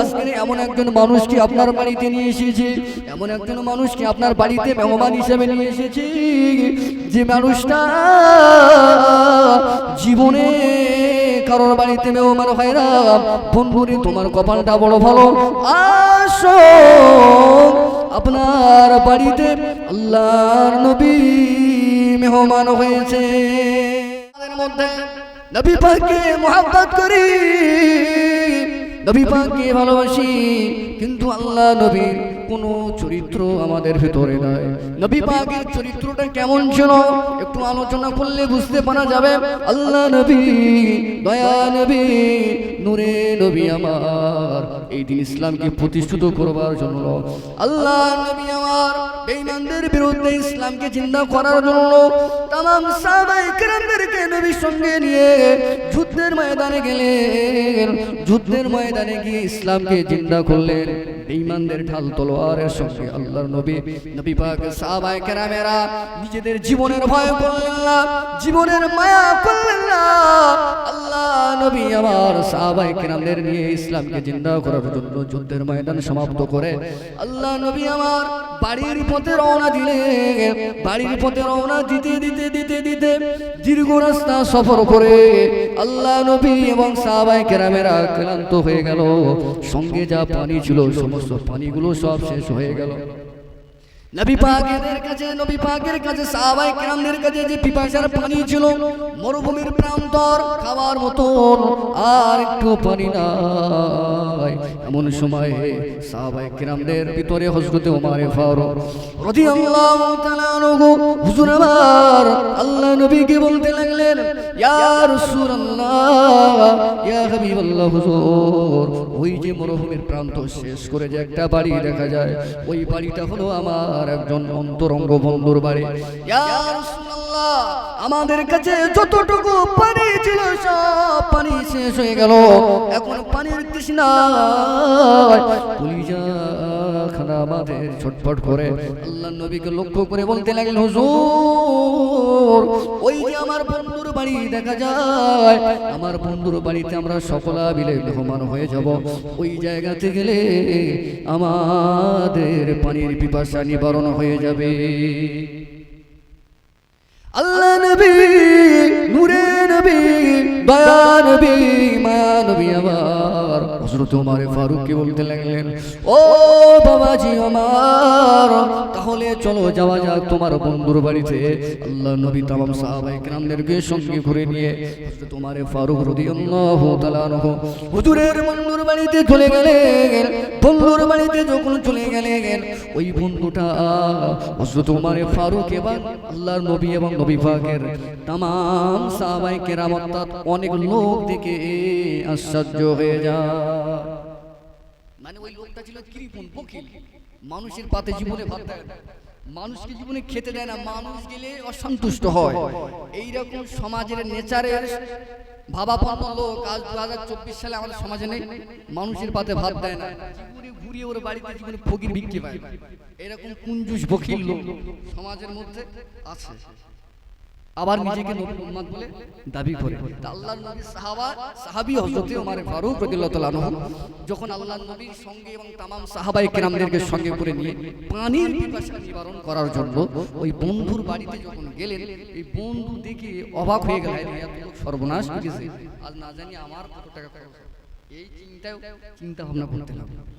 আজকে এমন একজন মানুষকে আপনার বাড়িতে নিয়ে এসেছি, এমন একজন মানুষকে আপনার বাড়িতে মেহমান হিসেবে নিয়ে এসেছি, যে মানুষটা জীবনে কারোর বাড়িতে মেহমান হয় না। বন্ধুরে, তোমার কপালটা বড় ভালো। আসো, আপনার বাড়িতে আল্লাহর নবী মেহমান হয়েছে। মধ্যে নবী পাককে মোহাব্বত করি। নবী পাককে ভালোবাসি কিন্তু আল্লাহ নবীর কোন চরিত্র আমাদের ভেতরে নাই। নবী পাকের চরিত্রটা কেমন ছিল? একটু আলোচনা করলে বুঝতে পারা যাবে। আল্লাহ নবী দয়া নবী নূরে নবী আমার। এই দিন ইসলামকে প্রতিষ্ঠিত করবার জন্য। আল্লাহ নবী আমার বেঈমানদের বিরুদ্ধে ইসলামকে চিন্তা করার জন্য তাম সাহাবাই কেরামদেরকে নবীর সঙ্গে নিয়ে যুদ্ধের ময়দানে গেলেন। যুদ্ধের ময়দানে গিয়ে ইসলামকে জিন্দা করলেন। বেঈমানদের ঢাল তলোয়ারের সঙ্গে আল্লাহর নবী নবী পাক, সাহাবায়ে কেরামেরা নিজেদের জীবনের ভয় করলেন না জীবনের মায়া করলেন না। আল্লাহ নবী আমার সাহাবায়ে কেরামদের নিয়ে ইসলামকে জিন্দা করার জন্য যুদ্ধের ময়দান সমাপ্ত করে, আল্লাহ নবী আমার বাড়ির পথে রওনা দিলে, বাড়ির পথে রওনা দিতে দিতে দিতে দিতে দীর্ঘ রাস্তা সফর করে আল্লাহ নবী এবং সাহাবাই কেরামেরা ক্লান্ত হয়ে গেল। সঙ্গে যা পানি ছিল, সমস্ত পানিগুলো সব শেষ হয়ে গেল। নবী পাকের কাছে, নবী পাকের কাছে, সাহাবাই কেরামদের কাছে যে পিপাসার পানি ছিল, মরুভূমির প্রান্তর খাওয়ার মতন আর একটু পানি নাই। এমন সময় সাহাবাই কেরামদের ভিতরে হজরতে ওমারে ফারুক রাদিয়াল্লাহু তাআলা আনহু, হুজুর আমার, আল্লাহ নবীকে বলতে লাগলেন, ইয়া রাসূলুল্লাহ, ইয়া হাবিবাল্লাহ হুজুর, ওই যে মরুভূমির প্রান্ত শেষ করে যে একটা বাড়ি দেখা যায়, ওই বাড়িটা হলো আমার। একজন অন্তরঙ্গ বন্ধুর বাড়ি। আমাদের কাছে যতটুকু পানি ছিল, সব পানি শেষ হয়ে গেল। এখন পানির কৃষ্ণা আমাদের ছটফট করে। আল্লাহ নবীকে লক্ষ্য করে বলতে লাগলেন, হুজুর, ওই যে আমার বন্ধুর বাড়ি দেখা যায়, আমার বন্ধুর বাড়িতে আমরা সকলা মিলে মেহমান হয়ে যাব। ওই জায়গাতে গেলে আমাদের পানির পিপাসা নিবারণ হয়ে যাবে। আল্লাহ নবী, নূরে নবী দয়া নবী, মায়া নবী আমার হযরত ওমর ফারুক কি বলতে লাগলেন, ও বাবাজি আমার, তাহলে চলো যাওয়া যাক তোমার বন্ধুর বাড়িতে। আল্লাহ নবী তামাম সাহাবায়ে কেরামদেরকে সঙ্গে করে নিয়ে ওমর ফারুক রাদিয়াল্লাহু তাআলা হুজুরের বন্ধুর বাড়িতে চলে গেলেন। বন্ধুর বাড়িতে যখন চলে গেলেন, ওই বন্ধুটা হযরত ওমর ফারুক এবং আল্লাহর নবী এবং নবী পাকের তাম সাহাবাই কেরাম অনেক লোক দেখে আশ্চর্য হয়ে যায়। মানে ওই লোকটা ছিল কৃপণ, বকিল। মানুষের পাতে জীবনে ভাত দেয়। মানুষকে জীবনে খেতে দেয় না, মানুষ গেলে অসন্তুষ্ট হয়। এইরকম সমাজের নেচারের ভাবাপন্ন লোক আজ দু হাজার চব্বিশ সালে আমাদের সমাজে নেই। মানুষের পাতে ভাত দেয় না। জীবনে ঘুরিয়ে ওর বাড়িতে জীবনে ফকির বিক্রি পায়। এরকম কুঞ্জুস বকিল লোক সমাজের মধ্যে আছে। আবার নিজেকে নবী উম্মত বলে দাবি করে তা আল্লাহর নবী সাহাবা সাহাবী হযরতে ওমর ফারুক রাদিয়াল্লাহু তাআলা আনহু যখন আল্লাহর নবীর সঙ্গে এবং तमाम সাহাবায়ে কেরামদেরকে সঙ্গে করে নিয়ে পানির পিপাসা নিবারণ করার জন্য ওই বন্ধুর বাড়িতে যখন গেলেন এই বন্ধু দেখে অবাক হয়ে গেলেন এত লোক সর্বনাশ হয়ে গেছে আজ না জানি আমার কত টাকা খরচ হবে। এই চিন্তায় চিন্তা ভাবনা করতে লাগলো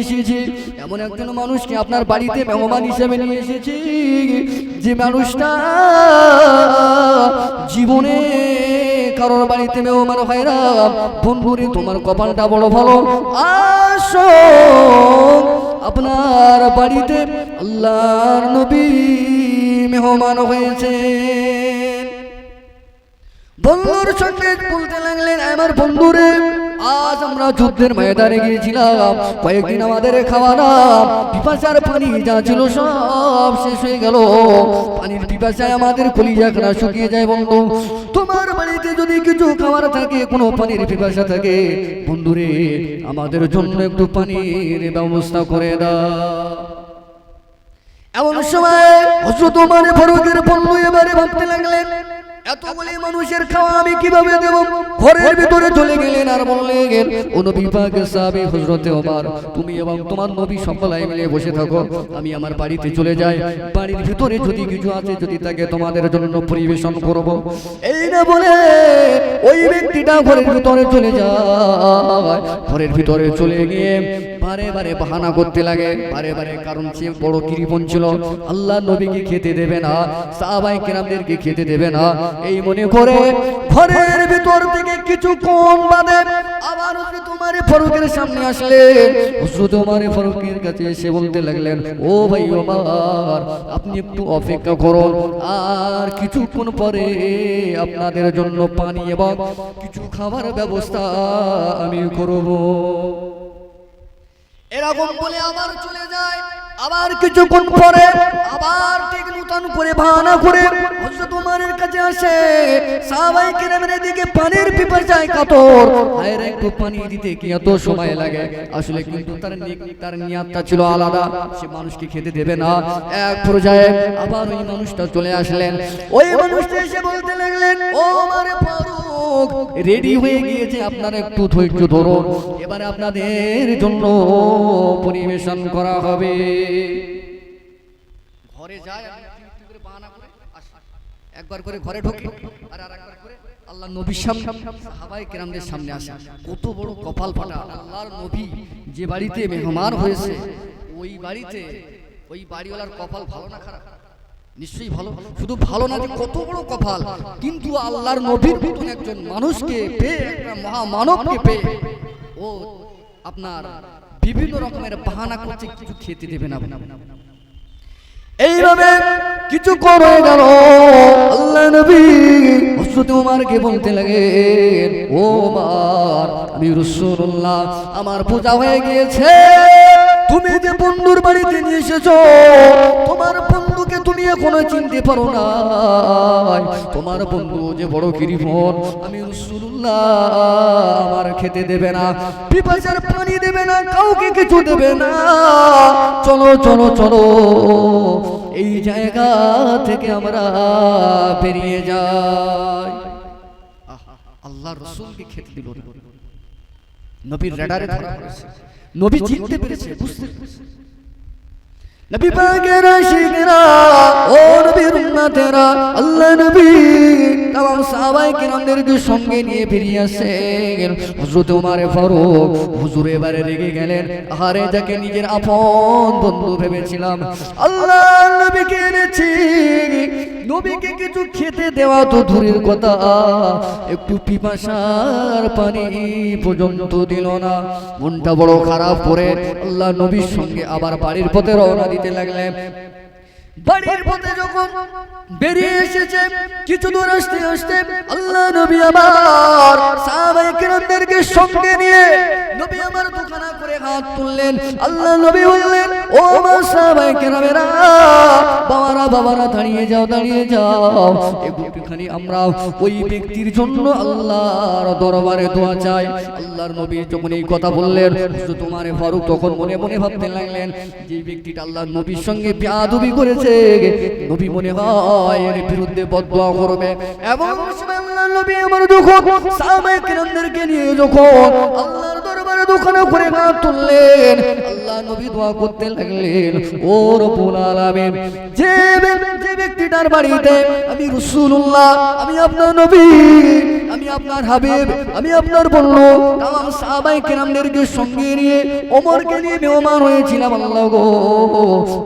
এসেছি। এমন একজন মানুষকে আপনার বাড়িতে মেহমান হিসেবে নিয়ে এসেছি। যে মানুষটা জীবনে কারোর বাড়িতে মেহমান হয় না। বন্ধুরে তোমার কপালটা বড় ভালো। আসো, আপনার বাড়িতে আল্লাহর নবী মেহমান হয়েছে বন্ধুর সঙ্গে বলতে লাগলেন, আমার বন্ধুরে আজ আমরা যুদ্ধের ময়দানে গিয়েছিলাম, কয়েকদিন আমাদের খাওয়া খাওয়ানা, পিপাসার পানি যা ছিল সব শেষ হয়ে গেল। পানির পিপাসায় আমাদের কলিজা খানা শুকিয়ে যায় বন্ধু। তোমার বাড়িতে যদি কিছু খাবার থাকে, কোনো পানির পিপাসা থাকে, বন্ধুরে, আমাদের জন্য একটু পানির ব্যবস্থা করে দাও। এমন সময় হজরত মানে ফরুকের বন্ধু এবারে ভাবতে লাগলেন এতগুলি মানুষের খাওয়া আমি কীভাবে দেব? ঘরের ভিতরে চলে গেলেন আর বললেন পাক সাহাবী হযরতে ওমর। তুমি এবং তোমার নবী সকলাই মিলে বসে থাকো। আমি আমার বাড়িতে চলে যাই। বাড়ির ভিতরে যদি কিছু আছে যদি তাকে তোমাদের জন্য পরিবেশন করব। এই না বলে ওই ব্যক্তিটা ঘরের ভিতরে চলে যায়। ঘরের ভিতরে চলে গিয়ে বারে বারে বাহানা করতে লাগে। বারে বারে কারণ সে বড় কৃপণ ছিল। আল্লাহ নবীকে খেতে দেবে না সাহাবাই কেরামদেরকে খেতে দেবে না। এই মনে করে ঘরের ভিতর থেকে কিছু কম বাদে আবার উমারে ফারুকের সামনে আসলেন হজরত উমারে ফরুকের কাছে এসে বলতে লাগলেন, ও ভাই ওমর আপনি একটু অপেক্ষা করুন। আর কিছুক্ষণ পরে আপনাদের জন্য পানি এবং কিছু খাবার ব্যবস্থা আমি করব। এরকম বলে আবার চলে যায়। আবার কিছুক্ষণ পরে আবার ঠিক নূতন করে ভানা করে উমরের কাছে আসে। সাহাবাই কেরামের দিকে পানির পিপাসায় কাতর। আয়ের একটু পানি দিতে কি এত সময় লাগে? আসলে কিন্তু তার তার নিয়াতটা ছিল আলাদা। সে মানুষকে খেতে দেবে না। এক পর্যায়ে আবার ওই মানুষটা চলে আসলেন। ওই মানুষটা এসে বলতে লাগলেন ও আমার ফারুক রেডি হয়ে গিয়েছে আপনারা একটু ধৈর্য ধরুন। এবারে আপনাদের জন্য পরিবেশন করা হবে। ঘরে যায়। একবার করে ঘরে ঢোকে, আর করে আল্লাহ নবীর সাহাবায়ে কেরামদের সামনে আসে। কত বড় কপাল ফাটা। আল্লাহর নবী যে বাড়িতে মেহমান হয়েছে, ওই বাড়িতে, ওই বাড়িওয়ালার কপাল ভালো না খারাপ? নিশ্চয়ই ভালো। শুধু ভালো না কত বড় কপাল। কিন্তু আল্লাহর নবীর মতন একজন মানুষকে পেয়ে, একটা মহামানবকে পেয়ে, ও আপনার বিভিন্ন রকমের বাহানা করছে, কিছু খেতে দেবে না। এইভাবে কিছু করে গেল। আল্লাহ নবী হযরত ওমরকে বলতে লাগে ও ওমর আমি রাসূলুল্লাহ, আমার পূজা হয়ে গিয়েছে। তুমি যে বন্ধুর বাড়িতে নিয়ে এসেছ, তোমার বন্ধুকে তুমি এখনও চিনতে পারো না তোমার বন্ধু যে বড় কিরিফন আমি আমার খেতে দেবে না, পিপাসার পানি দেবে না, কাউকে কিছু দেবে না। চলো চলো চলো, এই জায়গা থেকে আমরা বেরিয়ে যাই। আল্লাহ রসুলকে খেতে দিল নবীর রেডারে ধরা নবী চিনতে পেরেছে, বুঝতে পেরেছে। পাকের আশিকরা ও নবীর উম্মতেরা আল্লাহ নবী সঙ্গে নিয়ে হযরত ওমর ফারুক হুজুর এবারে রেগে গেলেন যাকে নিজের আপন বন্ধু ভেবেছিলাম আল্লাহ নবীকে এনেছি নবীকে কিছু খেতে দেওয়া তো দূরের কথা একটু পিপাসার পানি পর্যন্ত দিল না মনটা বড় খারাপ করে আল্লাহ নবীর সঙ্গে আবার বাড়ির পথে রওনা দিতে লাগলেন বাড়ির পথে যখন বেরিয়ে এসেছে কিছু দূর আসতে আসতে আল্লাহ নবী আমার কিরামদেরকে সঙ্গে নিয়ে নবী আমার দোকানা করে হাত তুললেন। আল্লাহ নবী বললেন, ও আমার সাহাবাই কিরামেরা, বাবারা বাবারা, দাঁড়িয়ে যাও দাঁড়িয়ে যাও। আমরা ওই ব্যক্তির জন্য আল্লাহর দরবারে দোয়া চাই। আল্লাহর নবী যখন এই কথা বললেন তোমার ফারুক তখন মনে মনে ভাবতে লাগলেন, যে ব্যক্তিটা আল্লাহর নবীর সঙ্গে করেছে। নবী মনে হয় এর বিরুদ্ধে বদদোয়া করবে। এবং নবী নিয়ে যখন আল্লাহর দরবারে দোকানে করে না তুললেন নবী দোয়া করতে লাগলেন, ও আলামিন, যে যে ব্যক্তিটার বাড়িতে আমি রাসূলুল্লাহ, আমি আপনার নবী, আমি আপনার হাবিব, আমি আপনার বন্ধু সাহাবাই সঙ্গে নিয়ে নিয়ে মেহমান হয়েছিলাম, আল্লাহ গো,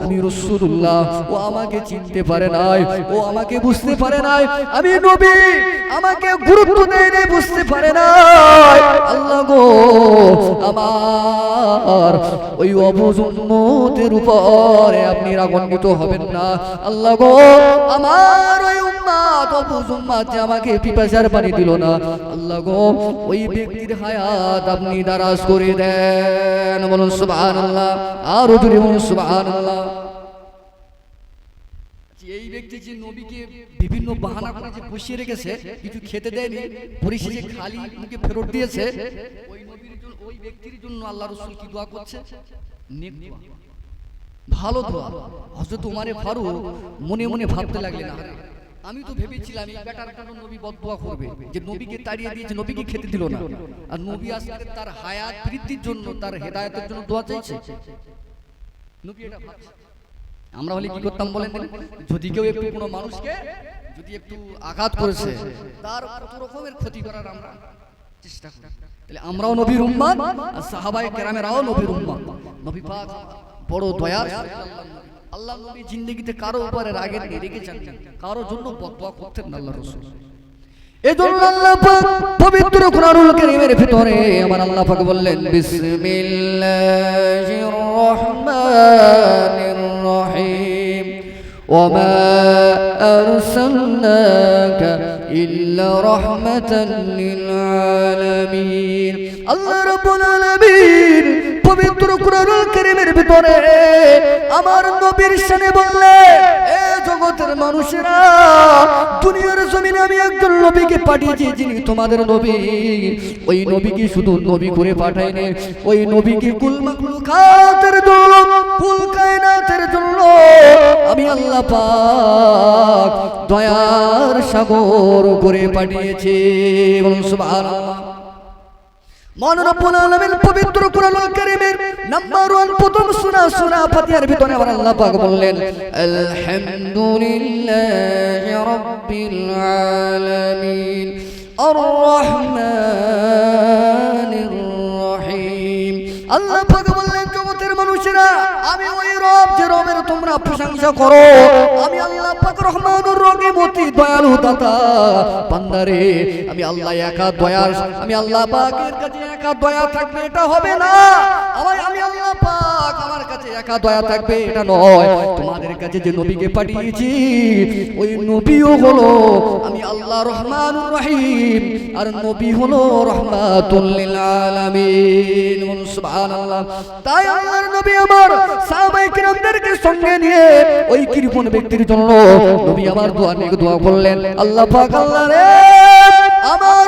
আমি রসুল্লাহ ও আমাকে চিনতে পারে নাই, ও আমাকে বুঝতে পারে নাই, আমি নবী, আমাকে গুরুত্ব দেয় নাই বুঝতে পারে নাই, আল্লাহ গো, আমার ওই অবজন্মতের উপরে আপনি রাগান্বিত হবেন না। আল্লাহ গো, আমার ওই উম্মা উম্মাত অবুজ উম্মাত আমাকে পিপাসার পানি দিল না। আল্লাহ গো, ওই ব্যক্তির হায়াত আপনি দারাজ করে দেন। বলুন, সুবহানাল্লাহ। আর জোরে বলুন, সুবহানাল্লাহ। এই ব্যক্তি যে নবীকে বিভিন্ন বাহানা করে যে বসিয়ে রেখেছে, কিছু খেতে দেয়নি, পরিশেষে খালি মুখে ফেরত দিয়েছে, ওই ওই ব্যক্তির জন্য আল্লাহ রসুল কি দোয়া করছে। ভালো দোয়া। হযরত উমারে ফারুক মনে মনে ভাবতে লাগলেন আমি তো ভেবেছিলাম এই বেটার কেন নবী বদদোয়া করবে যে নবীকে তাড়িয়ে দিয়েছে নবীকে খেতে দিল না। আর নবী আজকে তার হায়াত বৃদ্ধির জন্য তার হেদায়েতের জন্য দোয়া চাইছে। নবী এটা ভাবছে। আমরা হলে কি করতাম বলেন যদি কেউ একটু কোনো মানুষকে যদি একটু আঘাত করেছে তার কত রকমের ক্ষতি করার আমরা চেষ্টা করি। তাহলে আমরাও নবীর উম্মা আর সাহাবায়ে কেরামেরাও নবীর উম্মা নবী পাক বড় দয়া আল্লাহ নবী জিন্দগিতে কারও উপরে রাগে নিয়ে রেখেছেন কারও জন্য বকবক করতেন আল্লাহ রসুল বললেন, বিসমিল্লাহির রহমানির রহিম। ওয়া মা আরসালনাকা إلا رحمة للعالمين الله رب العالمين পবিত্র কোরআনুল কারীমের ভিতরে আমার নবীর শানে বললে এ জগতের মানুষেরা দুনিয়ার জমিনে আমি একজন নবীকে পাঠিয়েছি যিনি তোমাদের নবী ওই নবীকে শুধু নবী করে পাঠাইনি ওই নবীকে কুল মাখলুকাতের জন্য কুল কায়নাতের জন্য আমি আল্লাহ পাক দয়ার সাগর করে পাঠিয়েছি। বলুন সুবহানাল্লাহ। মহান রব্বুল আলামিন পবিত্র কোরআনুল কারীমের নাম্বার 1 প্রথম সূরা সূরা ফাতিহার ভিতরে আমার আল্লাহ পাক বললেন, আলহামদুলিল্লাহি রাব্বিল আলামিন আর রহমানির রহিম। আল্লাহ তোমরা প্রশংসা করো। আমি আল্লাহ পাক রহমানুর রহিম, অতি দয়ালু দাতা। বান্দারে, আমি আল্লাহ একা দয়াল আমি আল্লাহ পাকের কাছে একা দয়া থাকবে, এটা হবে না। আমার আমি আল্লাহ পাক আমার কাছে একা দয়া থাকবে, এটা নয়। তোমাদের কাছে যে নবীকে পাঠিয়েছি, ওই নবীও হলো আমি আল্লাহ রহমানুর রহিম, আর নবী হলো রহমাতুল লিল আলামিন। সুবহানাল্লাহ। তাই আল্লাহর নবী আমার সাহাবায়ে কিরামদেরকে সঙ্গে নিয়ে ওই কৃপণ ব্যক্তির জন্য নবী আমার দোয়া নিয়ে দোয়া করলেন। আল্লাহ পাক আল্লাহ রে, আমার